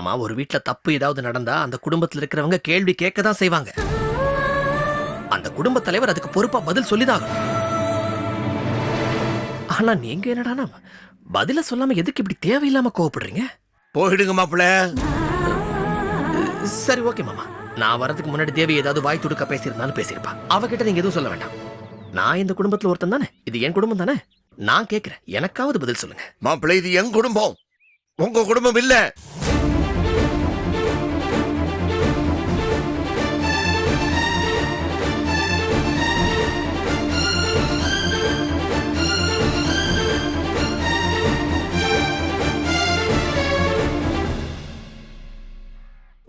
மாமா ஒரு வீட்ல தப்பு ஏதாவது நடந்தா அந்த குடும்பத்துல இருக்கிறவங்க கேள்வி கேட்க தான் செய்வாங்க. அந்த குடும்ப தலைவர் அதுக்கு பொறுப்பா பதில் சொல்லிதான். ஆனா நீங்க என்னடானா பதில சொல்லாம எதுக்கு இப்படி தேவையில்லாம கோவப்படுறீங்க? போயிடுங்க மாப்பிள்ள சரி ஓகே மாமா. நான் வரதுக்கு முன்னாடி தேவி ஏதாவது வாய் துடுக்க பேசியிருந்தாலும் பேசியிருப்பா. அவகிட்ட நீங்க எதுவும் சொல்ல வேண்டாம். நான் இந்த குடும்பத்துல ஒருத்தன் தானே? இது என் குடும்பம் தானே? நான் கேக்குறேன். எனக்காவது பதில் சொல்லுங்க. மாப்பிள்ள இது என் குடும்பம். உங்க குடும்பம் இல்ல.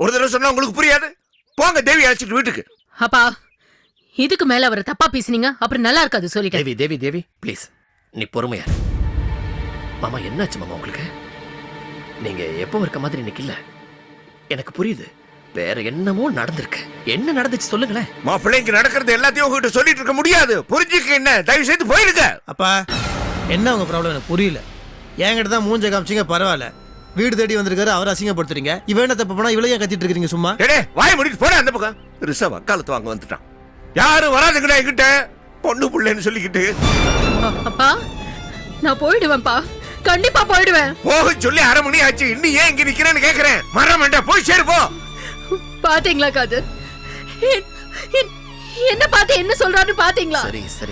ஒரு தடவை சொன்னா உங்களுக்கு புரியாது? போங்க தேவி அழைச்சிட்டு வீட்டுக்கு. அப்பா இதுக்கு மேல அவரை தப்பா பேசுனீங்க? அப்புறம் நல்லா இருக்காது சொல்லிட்டேன். தேவி தேவி தேவி ப்ளீஸ் நீ பொறுமையா இரு. மாமா என்னாச்சு மாமா உங்களுக்கு? நீங்க எப்போ இருக்க மாதிரி இன்னைக்கு இல்ல? எனக்கு புரியுது. வேற என்னமோ நடந்திருக்கு. என்ன நடந்துச்சு சொல்லுங்களேன். மாப்பிள்ளை இங்க நடக்கிறது எல்லாத்தையும் உங்ககிட்ட சொல்லிட்டு இருக்க முடியாது. புரிஞ்சுக்க என்ன? தயவு செய்து போயிடுங்க அப்பா என்ன உங்க ப்ராப்ளம் எனக்கு புரியல. என்கிட்ட தான் மூஞ்ச காமிச்சிங்க பரவாயில்ல. வீடு தேடி வந்திருக்காரு அவர் அசிங்கப்படுத்துறீங்க. இவன் என்ன தப்பு பண்ணா இவ்வளவு ஏன் கத்திட்டு இருக்கீங்க சும்மா? டேடே வாய முடிட்டு போட அந்த பக்கம். ரிசா வக்காலத்து வாங்க வந்துட்டான். யாரும் வராதுங்கடா என்கிட்ட? பொண்ணு புள்ளைன்னு சொல்லிக்கிட்டு. அப்பா நான் போயிடுவேன்ப்பா. கண்டிப்பா போயிடுவேன். போக சொல்லி அரை மணி ஆச்சு. இன்னும் ஏன் இங்க நிக்கிறேன்னு கேக்குறேன். மரம் வேண்டாம் போய் சேரு போ. பாத்தீங்களா காது? என்- என்- என்ன பார்த்து என்ன சொல்றான்னு பாத்தீங்களா? சரி சரி.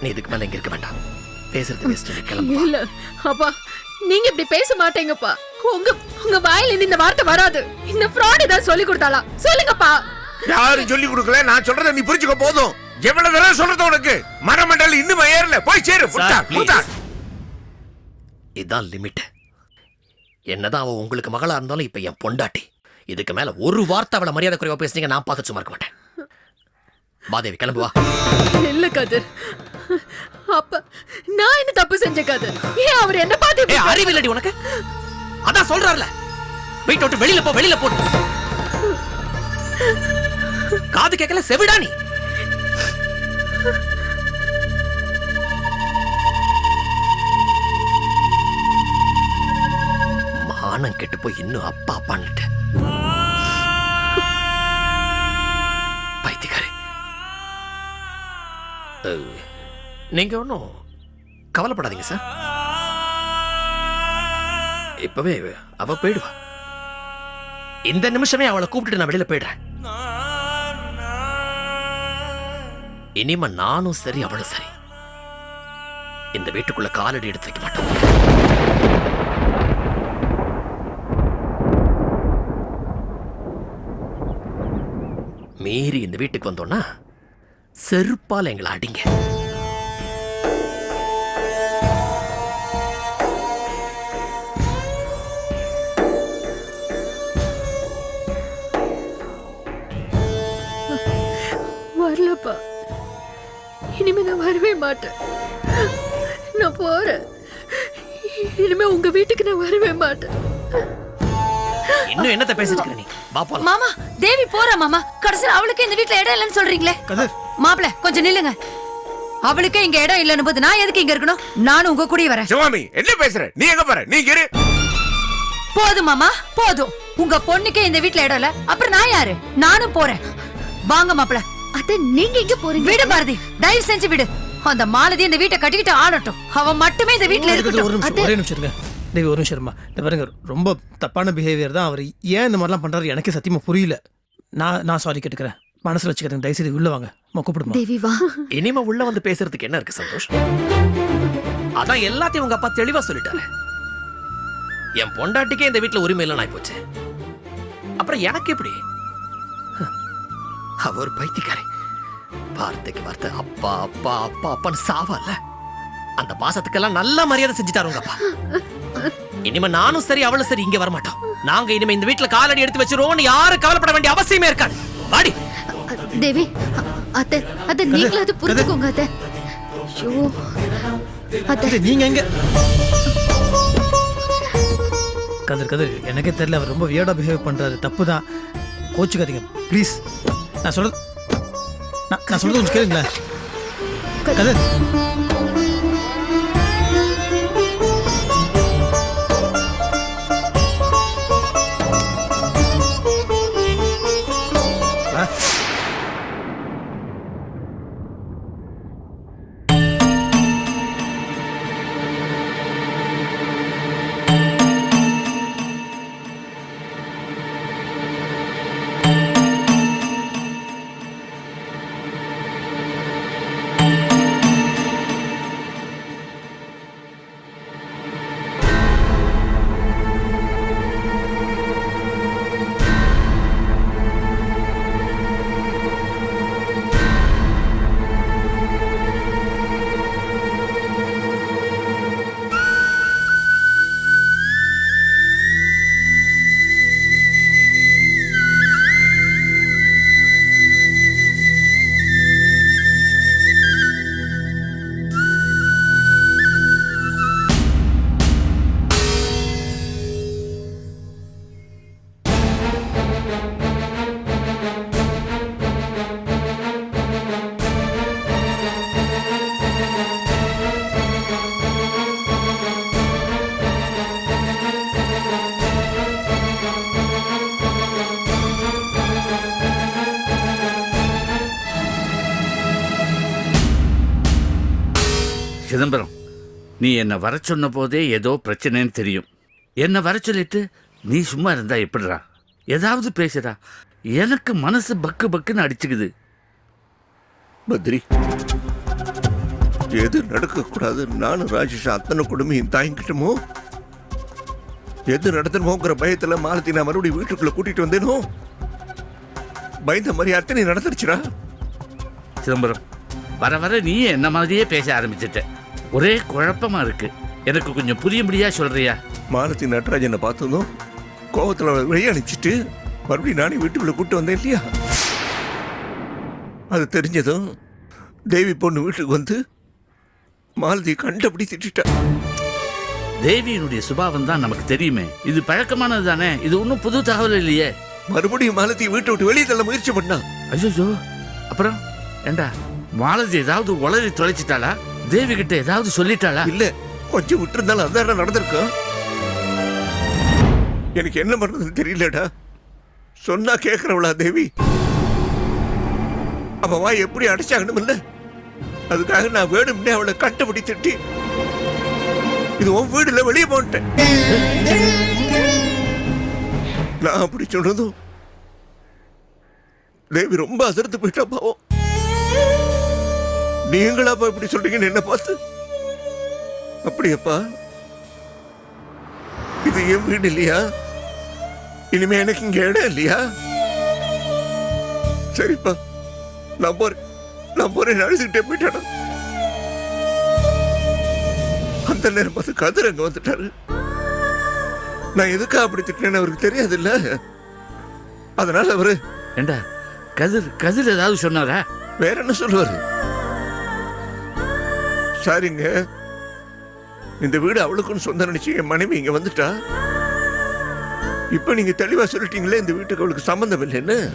நீ இதுக்கு மேல இங்க இருக்க வேண்டாம். பேசுறது வேஸ்ட் கிளம்பு இல்ல அப்பா நீங்க இப்படி பேச மாட்டீங்கப்பா. உங்க உங்க வாயில இருந்து இந்த வார்த்தை வராது. இந்த ஃப்ராட் ஏதாவது சொல்லி கொடுத்தாளா? சொல்லுங்கப்பா. யாரும் சொல்லி கொடுக்கல. நான் சொல்றத நீ புரிஞ்சுக்க போதும். எவ்வளவு தடவை சொல்றது உனக்கு? மரமண்டல் இன்னும் ஏறல. போய் சேரு. இதான் லிமிட் என்னதான் அவ உங்களுக்கு மகளா இருந்தாலும் இப்ப என் பொண்டாட்டி. இதுக்கு மேல ஒரு வார்த்தை அவளை மரியாதை குறைவா பேசுனீங்க நான் பார்த்து சும்மா இருக்க மாட்டேன். மாதேவி கிளம்பு வா. இல்ல கதிர். அப்ப நான் என்ன தப்பு செஞ்ச கதிர் ஏன் அவர் என்ன பார்த்து ஏ இப்படி அறிவில்லடி உனக்கு? அதான் சொல்றாருல. வீட்டை விட்டு வெளியில போ வெளியில போ காது கேட்கல செவிடா நீ. மானம் கெட்டு போய் இன்னும் அப்பா அப்பான்னுட்டு. பைத்தியக்காரி. நீங்கள் நீங்க ஒன்றும் கவலைப்படாதீங்க சார் இப்பவே அவ போயிடுவா. இந்த நிமிஷமே அவளை கூப்பிட்டு நான் வெளியில போயிடுறேன். இனிமே நானும் சரி அவளும் சரி. இந்த வீட்டுக்குள்ள காலடி எடுத்து வைக்க மாட்டோம். மீறி இந்த வீட்டுக்கு வந்தோம்னா செருப்பால் எங்களை அடிங்க. வரலப்பா இனிமே நான் வரவே மாட்டேன். நான் போறேன். இனிமே உங்க வீட்டுக்கு நான் வரவே மாட்டேன். இன்னும் என்னத்த பேசிட்டு இருக்க நீ? வா போலாம். மாமா தேவி போறா மாமா. கடைசியில் அவளுக்கு இந்த வீட்ல இடம் இல்லைன்னு சொல்றீங்களே. கதிர். மாப்பிள கொஞ்சம் நில்லுங்க. அவளுக்கு இங்க இடம் இல்லைன்னு போது நான் எதுக்கு இங்க இருக்கணும்? நானும் உங்க கூடயே வரேன். சிவாமி என்ன பேசுற? நீ எங்க போற? நீ இரு. போதும் மாமா போதும். உங்க பொண்ணுக்கே இந்த வீட்ல இடம் இல்ல. அப்புறம் நான் யாரு? நானும் போறேன். வாங்க மாப்பிள அத்தை நீங்க எங்க போறீங்க? விடு பாரதி தயவு செஞ்சு விடு. அந்த மாலதி இந்த வீட்டை கட்டிக்கிட்டு ஆளட்டும். அவ மட்டுமே இந்த வீட்ல ஒரு இருக்கட்டும். நிமிஷம் ஒரே நிமிஷம் இருங்க. தேவி ஒரு நிமிஷம் இருமா. இந்த பாருங்க ரொம்ப தப்பான பிஹேவியர் தான் அவர். ஏன் இந்த மாதிரிலாம் பண்றாரு? எனக்கே சத்தியமா புரியல. நான் நான் சாரி கேட்டுக்கிறேன். மனசுல வச்சுக்கிறேன் தயவுசெய்து உள்ள வாங்க. அம்மா கூப்பிடுமா? தேவி வா. இனிமே உள்ள வந்து பேசுறதுக்கு என்ன இருக்கு சந்தோஷ்? அதான் எல்லாத்தையும் உங்க அப்பா தெளிவா சொல்லிட்டாரு. என் பொண்டாட்டிக்கே இந்த வீட்டுல உரிமை இல்லைன்னு ஆயிப்போச்சு அப்புறம் எனக்கு எப்படி? அவ ஒரு பைத்தியக்காரி. வார்த்தைக்கு வார்த்தை அப்பா அப்பா அப்பா அப்பான்னு சாவல்ல. அந்த பாசத்துக்கெல்லாம் நல்ல மரியாதை செஞ்சுட்டாரு உங்க அப்பா. இனிமே நானும் சரி அவளும் சரி இங்க வரமாட்டோம். நாங்க இனிமே இந்த வீட்டுல காலடி எடுத்து வச்சிருவோம்னு யாரும் கவலைப்பட வேண்டிய அவசியமே இருக்காது. வாடி. தேவி அத்தை அத்தை நீங்களும் அது புரிஞ்சுக்கோங்க அத்தை. ஐயோ. அத்தை. நீங்க எங்க? கதிர் கதிர் எனக்கே தெரியல அவர் ரொம்ப வியர்டா பிஹேவ் பண்றாரு. தப்பு தான் கோச்சுக்காதீங்க ப்ளீஸ் நான் சொல்றது நான் சொல்றது கொஞ்சம் கேளுங்களேன். கதிர் சிதம்பரம் நீ என்னை வர சொன்ன போதே ஏதோ பிரச்சனைன்னு தெரியும். என்னை வர சொல்லிட்டு நீ சும்மா இருந்தா எப்படிடா? ஏதாவது பேசுடா. எனக்கு மனசு பக்கு பக்குன்னு அடிச்சுக்குது. பத்ரி எது நடக்கக்கூடாது? நானும் ராஜேஷ் அத்தனை குடும்பம் தாங்கிக்கிட்டோமோ? எது நடத்தணுமோங்கிற பயத்துல மாலத்தி நான் மறுபடியும் வீட்டுக்குள்ள கூட்டிட்டு வந்தேனோ? பயந்த மாதிரி அத்தனை நடந்துருச்சுடா. சிதம்பரம் வர வர நீ என்ன மாதிரியே பேச ஆரம்பிச்சிட்ட. ஒரே குழப்பமா இருக்கு. எனக்கு கொஞ்சம் புரியும்படியா சொல்றியா? மாலத்தி நடராஜனை பார்த்ததும் கோவத்துல அவளை வெளியே அனுப்பிச்சிட்டு மறுபடியும் நானே வீட்டுக்குள்ள கூட்டு வந்தேன் இல்லையா? அது தெரிஞ்சதும் தேவி பொண்ணு வீட்டுக்கு வந்து மாலதி கண்டபடி திட்டா தேவியினுடைய சுபாவம் தான் நமக்கு தெரியுமே. இது பழக்கமானது தானே? இது ஒன்றும் புது தகவல் இல்லையே. மறுபடியும் மாலத்தி வீட்டை விட்டு வெளியே தள்ள முயற்சி பண்ணா. ஐயோ அப்புறம்? ஏண்டா? மாலதி ஏதாவது உளறி தொலைச்சிட்டாளா? தேவி கிட்ட ஏதாவது சொல்லிட்டாளா? இல்ல கொஞ்சம் விட்டுருந்தாலும் அதான் நடந்திருக்கும்? எனக்கு என்ன பண்றதுன்னு தெரியலடா. சொன்னா கேக்குறவளா தேவி? அவ வாய் எப்படி அடைச்சாகணும் இல்ல அதுக்காக நான் வேணும்னே அவளை கட்டுப்படி திட்டி இது உன் வீடுல வெளியே போன்ட்டேன். நான் அப்படி சொன்னதும் தேவி ரொம்ப அதிர்ந்து போயிட்டா பாவம். நீங்களாப்பா இப்படி சொல்றீங்கன்னு என்ன பார்த்து? அப்படியாப்பா. இது என் வீடு இல்லையா? இனிமே எனக்கு இங்க இடம் இல்லையா? சரிப்பா. நான் போறேன். நான் போறேன். அழுதுகிட்டே போயிட்டானா? அந்த நேரம் பார்த்து கதிர் அங்க வந்துட்டாரு. நான் எதுக்காக அப்படி திட்டினேன்னு அவருக்கு தெரியாது இல்ல அதனால அவரு ஏண்டா கதிர் கதிர் ஏதாவது சொன்னாரா? வேற என்ன சொல்லுவாரு? சரிங்க. இந்த வீடு அவளுக்குன்னு சொந்த நினைச்சு என் மனைவி இங்க வந்துட்டா? இப்ப நீங்க தெளிவா சொல்லிட்டீங்களே இந்த வீட்டுக்கு அவளுக்கு சம்பந்தம் இல்லைன்னு.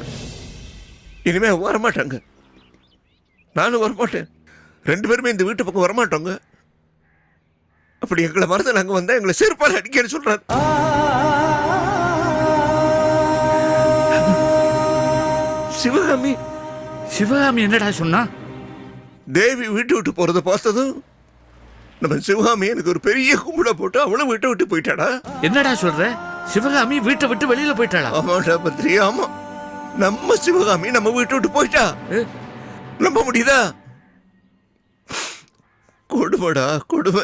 இனிமே வரமாட்டாங்க. நானும் வரமாட்டேன். ரெண்டு பேருமே இந்த வீட்டு பக்கம் வரமாட்டோங்க. அப்படி எங்களை மறந்து நாங்க வந்தா எங்களை செருப்பால் அடிக்கன்னு சொல்றாரு. சிவகாமி. சிவகாமி என்னடா சொன்னா? தேவி வீட்டு விட்டு போறத பார்த்ததும் நம்ம சிவகாமி எனக்கு ஒரு பெரிய கும்பிட போட்டு அவளும் வீட்டை விட்டு போயிட்டாடா. என்னடா சொல்ற? சிவகாமி வீட்டை விட்டு வெளியில போயிட்டாளா? ஆமாடா பத்ரி ஆமா. நம்ம சிவகாமி நம்ம வீட்டை விட்டு போயிட்டா. நம்ப முடியுதா? கொடுமைடா கொடுமை.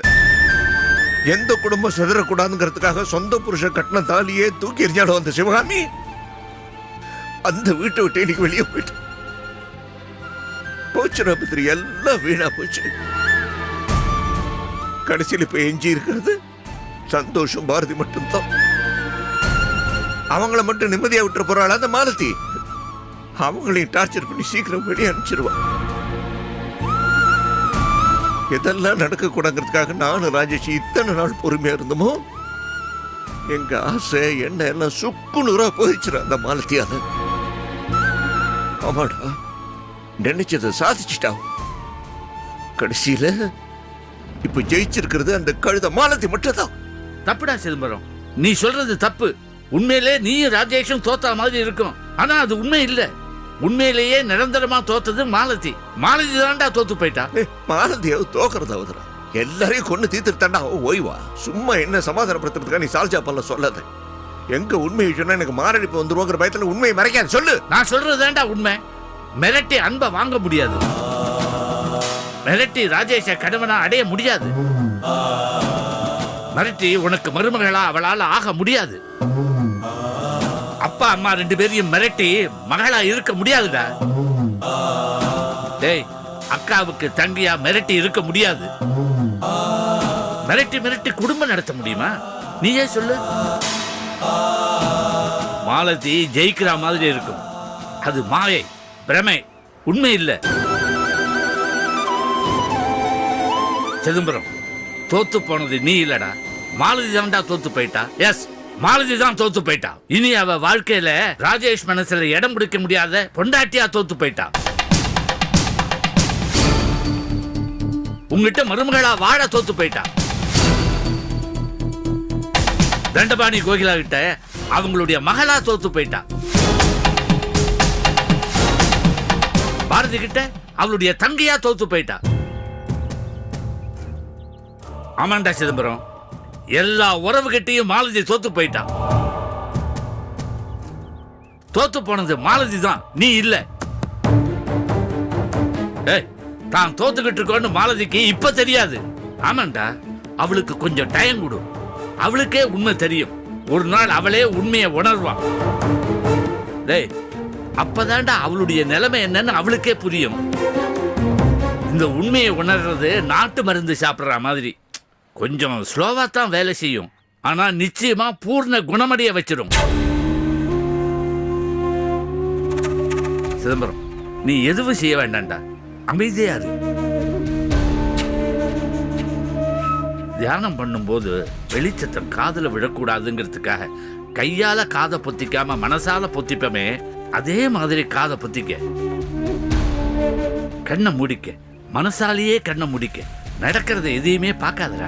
எந்த குடும்பம் சிதறக்கூடாதுங்கிறதுக்காக சொந்த புருஷன் கட்டின தாலியே தூக்கி எறிஞ்சாடும் அந்த சிவகாமி? அந்த வீட்டை விட்டு இன்னைக்கு வெளியே போயிட்டு. போச்சுடா பத்ரி எல்லாம் வீணா போச்சு. கடைசியில் இப்போ எஞ்சி இருக்கிறது சந்தோஷம் பாரதி மட்டும்தான். அவங்கள மட்டும் நிம்மதியாக விட்டுற போறாள் அந்த மாலதி? அவங்களையும் டார்ச்சர் பண்ணி சீக்கிரம் வெளியே அனுப்பிச்சிருவா. எதெல்லாம் நடக்கக்கூடாங்கிறதுக்காக நானும் ராஜேஷ் இத்தனை நாள் பொறுமையா இருந்தோமோ எங்க ஆசை என்ன எல்லாம் சுக்குநூறா நூறா அந்த மாலத்தியால ஆமாடா. நினைச்சதை சாதிச்சிட்டா? கடைசியில இப்ப ஜெயிச்சிருக்கிறது அந்த கழுத மாலத்தி மட்டும்தான். தப்புடா சிதம்பரம். நீ சொல்றது தப்பு. உண்மையிலே நீயும் ராஜேஷும் தோத்தா மாதிரி இருக்கும். ஆனா அது உண்மை இல்ல. உண்மையிலேயே நிரந்தரமா தோத்தது மாலதி. மாலதி தான்டா தோத்து போயிட்டா. மாலதியாவது தோக்கிறதாவதுடா எல்லாரையும் கொண்டு தீர்த்துட்டாண்டா ஓய்வா. சும்மா என்ன சமாதானப்படுத்துறதுக்கா நீ சால்ஜா பல்ல சொல்லாத. எங்க உண்மையை சொன்னா எனக்கு மாரடைப்பு வந்துருவோங்கிற பயத்துல உண்மையை மறைக்காது. சொல்லு. நான் சொல்றதுதான்டா உண்மை. மிரட்டி அன்பை வாங்க முடியாது. மிரட்டி ராஜேஷ கணவனா அடைய முடியாது. மிரட்டி உனக்கு மருமகளா அவளால ஆக முடியாது. அப்பா அம்மா ரெண்டு பேரையும் மிரட்டி மகளா இருக்க முடியாதுடா. டேய் அக்காவுக்கு தங்கியா மிரட்டி இருக்க முடியாது. மிரட்டி மிரட்டி குடும்பம் நடத்த முடியுமா? நீயே சொல்லு. மாலதி ஜெயிக்கிற மாதிரி இருக்கும். அது மாயை. பிரமை உண்மை இல்ல. சிதம்பரம் தோத்து போனது நீ இல்லடா. மாலதி தான்டா தோத்து போயிட்டா. எஸ் மாலதி தான் தோத்து போயிட்டா. இனி அவ வாழ்க்கையில ராஜேஷ் மனசுல இடம் பிடிக்க முடியாத பொண்டாட்டியா தோத்து போயிட்டா. உங்ககிட்ட மருமகளா வாழ தோத்து போயிட்டா. தண்டபாணி கோகிலா கிட்ட அவங்களுடைய மகளா தோத்து போயிட்டா. பாரதி கிட்ட அவளுடைய தங்கையா தோத்து போயிட்டா. ஆமாண்டா சிதம்பரம். எல்லா உறவுகிட்டையும் மாலதி தோத்து போயிட்டா. தோத்து போனது மாலதி தான் நீ இல்ல. தான் தோத்துக்கிட்டு இருக்கோன்னு மாலதிக்கு இப்ப தெரியாது. ஆமாண்டா அவளுக்கு கொஞ்சம் டைம் கொடு. அவளுக்கே உண்மை தெரியும். ஒரு நாள் அவளே உண்மையை உணர்வான் டேய் அப்பதான்டா அவளுடைய நிலைமை என்னன்னு அவளுக்கே புரியும். இந்த உண்மையை உணர்றது நாட்டு மருந்து சாப்பிட்ற மாதிரி. கொஞ்சம் ஸ்லோவா தான் வேலை செய்யும். ஆனா நிச்சயமா பூர்ண குணமடைய வச்சிடும் சிதம்பரம் நீ எதுவும் செய்ய வேண்டாம்டா. அமைதியா இரு. தியானம் பண்ணும்போது வெளிச்சத்தம் காதில் விழக்கூடாதுங்கிறதுக்காக கையால காதை பொத்திக்காம மனசால பொத்திப்பமே அதே மாதிரி காதை பொத்திக்க. கண்ணை மூடிக்க. மனசாலேயே கண்ணை மூடிக்க. நடக்கிறத எதையுமே பார்க்காதடா.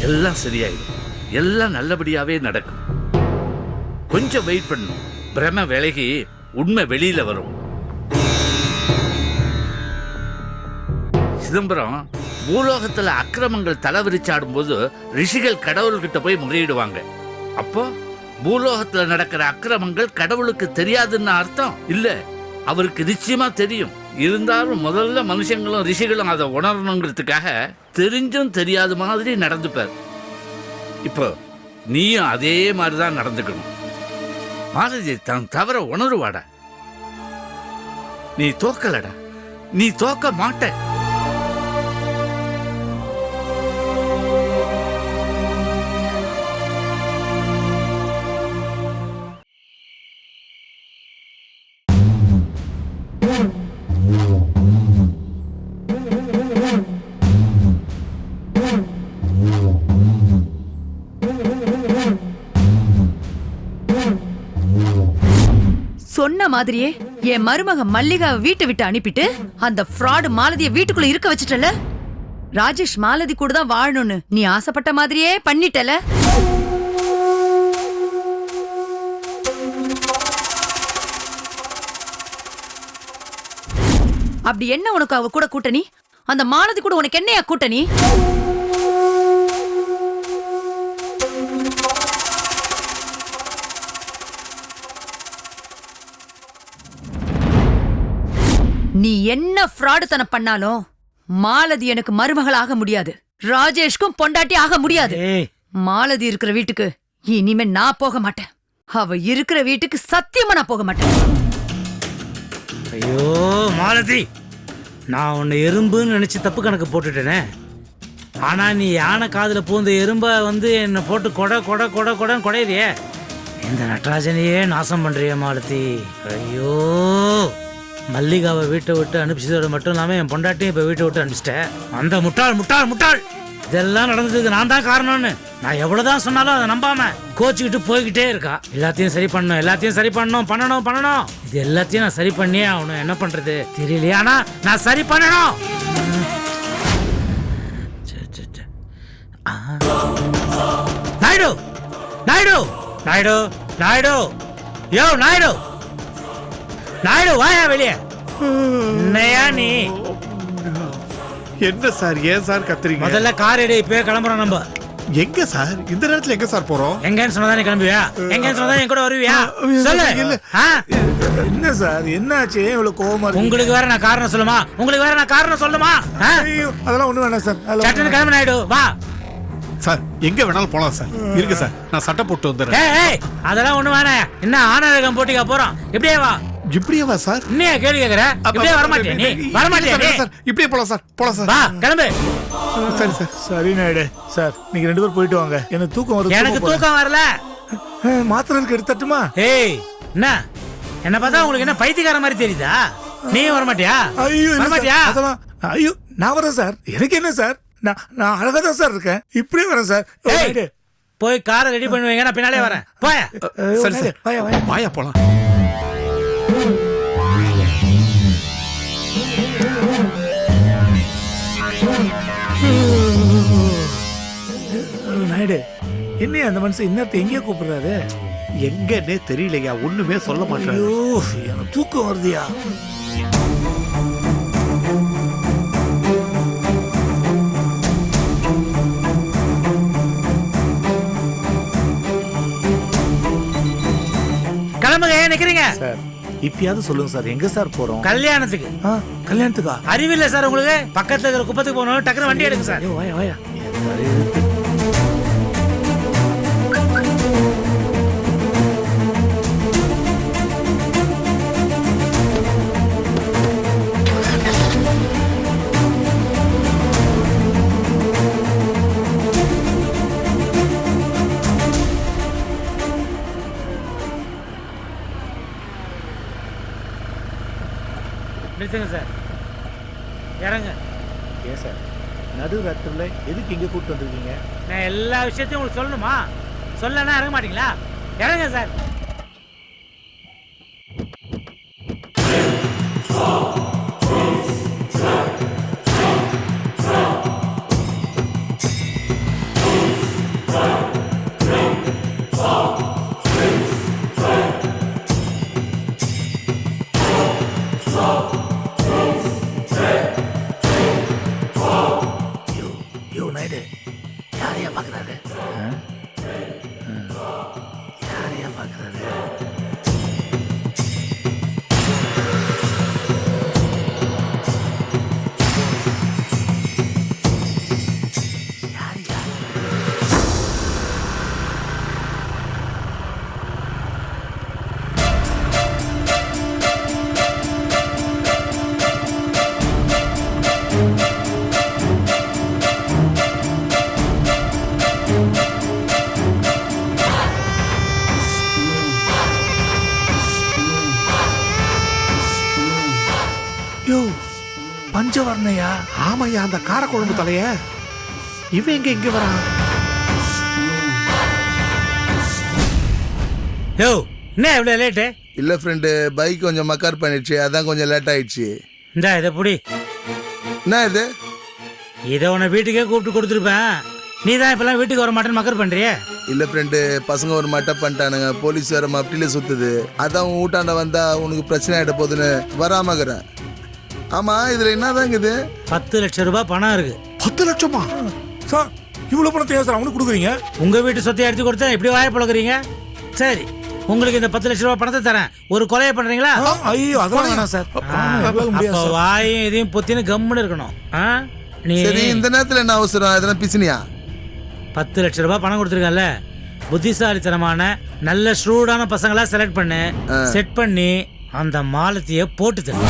எல்லாம் சரியாயிடும். எல்லாம் நல்லபடியாவே நடக்கும். கொஞ்சம் வெயிட் பண்ணும். பிரம விலகி உண்மை வெளியில வரும். சிதம்பரம் பூலோகத்துல அக்கிரமங்கள் தலைவிரிச்சாடும் போது ரிஷிகள் கடவுள்கிட்ட போய் முறையிடுவாங்க. அப்போ பூலோகத்துல நடக்கிற அக்கிரமங்கள் கடவுளுக்கு தெரியாதுன்னு அர்த்தம்? இல்ல. அவருக்கு நிச்சயமா தெரியும். இருந்தாலும் முதல்ல மனுஷங்களும் ரிஷிகளும் அதை உணரணுங்கிறதுக்காக தெரிஞ்சும் தெரியாத மாதிரி நடந்துப்பார். இப்போ நீயும் அதே மாதிரி தான் நடந்துக்கணும். மாலதி தான் தவற உணருவாடா? நீ தோக்கலடா. நீ தோக்க மாட்ட. சொன்ன மாதிரியே என் மருமக மல்லிகா வீட்டை விட்டு அனுப்பிட்டு அந்த ஃப்ராடு மாலதிய வீட்டுக்குள்ள இருக்க வச்சுட்டல? ராஜேஷ் மாலதி கூட தான் வாழணும்னு நீ ஆசைப்பட்ட மாதிரியே பண்ணிட்டல? அப்படி என்ன உனக்கு அவ கூட கூட்டணி? அந்த மாலதி கூட உனக்கு என்னையா கூட்டணி? என்ன ஃப்ராடுத்தனம் பண்ணாலும் மாலதி எனக்கு மருமகள் ஆக முடியாது. ராஜேஷ்க்கும் பொண்டாட்டி ஆக முடியாது. மாலதி இருக்கிற வீட்டுக்கு இனிமே நான் போக மாட்டேன். அவ இருக்கிற வீட்டுக்கு சத்தியமா நான் போக மாட்டேன். ஐயோ மாலதி நான் உன்னை எறும்புன்னு நினச்சி தப்பு கணக்கு போட்டுட்டேனே. ஆனால் நீ யானை காதில் பூந்த எறும்பை வந்து என்னை போட்டு கொடை கொடை கொடை கொடைன்னு கொடையிறியே. இந்த நட்ராஜனையே நாசம் பண்ணுறியே மாலதி. ஐயோ. மல்லிகாவை வீட்டை விட்டு அனுப்பிச்சதோட மட்டும் இல்லாமல் என் பொண்டாட்டியும் இப்போ வீட்டை விட்டு அனுப்பிச்சிட்டேன். அந்த முட்டாள் முட்டாள் முட்டாள்! இதெல்லாம் நடந்ததுக்கு நான் தான் காரணம்னு. நான் எவ்வளவுதான் சொன்னாலும் அதை நம்பாம கோச்சுக்கிட்டு போய்கிட்டே இருக்கா. எல்லாத்தையும் சரி பண்ணணும் எல்லாத்தையும் சரி பண்ணணும் பண்ணணும் பண்ணணும். இது எல்லாத்தையும் நான் சரி பண்ணியே ஆகணும். என்ன பண்றது? தெரியலையே. நான் சரி பண்ணணும். ச்சே. நாயுடு! நாயுடு! நாயுடு! நாயுடு! யோ நாயுடு! நாயுடு வாயா வெளியே. என்னையா நீ? என்ன சார் ஏன் சார் கத்துறீங்க? முதல்ல கார் எடு இப்பவே கிளம்புறோம் நம்ம. எங்க சார்? இந்த நேரத்துல எங்க சார் போறோம்? எங்கன்னு சொன்னதா நீ கிளம்புவியா? எங்கன்னு சொன்னதா என் கூட வருவியா? சொல்லு? என்ன சார் என்னாச்சு? இவ்வளவு கோவமா உங்களுக்கு வேற நான் காரணம் சொல்லுமா? உங்களுக்கு வேற நான் காரணம் சொல்லுமா? அதெல்லாம் ஒண்ணு வேணாம் சார். சட்டுன்னு கிளம்பு நாயுடு வா. சார் எங்க வேணாலும் போலாம் சார். இருக்கு சார் நான் சட்டை போட்டு வந்துடுறேன். அதெல்லாம் ஒண்ணு வேணாம். என்ன ஆனரகம் போட்டிக்கா போறோம். இப்படியே வா. இப்படியேவா சார்? இன்னையா கேள்வி கேக்குற? இப்படியே வரமாட்டியா நீ? வரமாட்டியா நீ? சார் இப்படியே போலாம் சார் போலாம் சார். வா கிளம்பு. சரி சார். சரி நாயுடு. சார் நீங்க ரெண்டு பேரும் போயிட்டு வாங்க. எனக்கு தூக்கம் வருது எனக்கு தூக்கம் வரல. மாத்திரை இருக்கு எடுத்துட்டுமா ஏய் என்ன? என்ன பார்த்தா உங்களுக்கு என்ன பைத்தியக்கார மாதிரி தெரியுதா? நீ வரமாட்டியா? ஐயோ இல்ல சார். வரமாட்டியா அதெல்லாம் ஐயோ நான் வரேன் சார். எனக்கு என்ன சார்? நான் நான் அழகா தான் சார் இருக்கேன். இப்படியே வரேன் சார். போய் காரை ரெடி பண்ணுவீங்க நான் பின்னாலே வரேன். போய. சரி சரி. வாயா. வாயா போலாம். நாயுடு என்ன அந்த மனுஷன் இன்னத்தை எங்கேயோ கூப்பிடுறாரு? எங்கன்னே தெரியலையா? ஒண்ணுமே சொல்ல மாட்டேன் ஐயோ எனக்கு தூக்கம் வருதுயா? கிளம்புங்க ஏன் நிக்கிறீங்க? சார் இப்பயாவது சொல்லுங்க சார். எங்க சார் போறோம்? கல்யாணத்துக்கு. ஆ, கல்யாணத்துக்கா? அறிவில்லை சார் உங்களுக்கு. பக்கத்துல இருக்கிற குப்பத்துக்கு போகணும் டக்குனு வண்டி எடுங்க சார். வாயா வாயா. நிறுத்துங்க சார். இறங்க. ஏன் சார்? நடு ராத்திரில எதுக்கு இங்க கூப்பிட்டு வந்திருக்கீங்க? நான் எல்லா விஷயத்தையும் உங்களுக்கு சொல்லணுமா? சொல்லனா இறங்க மாட்டீங்களா? இறங்க சார். பஞ்சவர்ணையா ஆமாய்யா அந்த காரக்குழம்பு தலைய? இவன் எங்க இங்க வரான் யோ என்ன இவ்வளோ லேட்டு இல்ல ஃப்ரெண்டு பைக் கொஞ்சம் மக்கார் பண்ணிடுச்சு அதான் கொஞ்சம் லேட் ஆயிடுச்சு. இந்தா இதை புடி. என்ன இது? இதை உன்னை வீட்டுக்கே கூப்பிட்டு கொடுத்துருப்பேன். நீ தான் இப்பெல்லாம் வீட்டுக்கு வர மாட்டேன்னு மக்கர் பண்றியே? இல்ல ஃப்ரெண்டு பசங்க ஒரு மட்டை பண்ணிட்டானுங்க. போலீஸ் வேற மப்டியில சுத்துது. அதான் உன் வீட்டாண்ட வந்தா உனக்கு பிரச்சனை ஆயிட போகுதுன்னு வராமக்கிறேன் ஆமா இதுல என்னதாங்க இது பத்து லட்சம் ரூபாய் பணம் இருக்கு. பத்து லட்சமா? சார் இவ்வளவு பணத்தை ஏன் சார் அவனுக்கு கொடுக்குறீங்க? உங்க வீட்டு சொத்தை எடுத்து கொடுத்தா இப்படி வாய பழகுறீங்க சரி உங்களுக்கு இந்த பத்து லட்ச ரூபாய் பணத்தை தரேன். ஒரு கொலையை பண்றீங்களா? ஆ, ஐயோ அதெல்லாம் வேணாம் சார். முடியாது அப்போ சார். வாயும் இதையும் பொத்தின்னு கம்முன்னு இருக்கணும். ஆ? நீ சரி இந்த நேரத்துல என்ன அவசரம்? எதனா பிசினியா? பத்து லட்ச ரூபாய் பணம் கொடுத்துருக்கல புத்திசாலித்தனமான நல்ல ஷ்ரூடான பசங்களா செலக்ட் பண்ணு செட் பண்ணி அந்த மாலத்தையே போட்டு தரு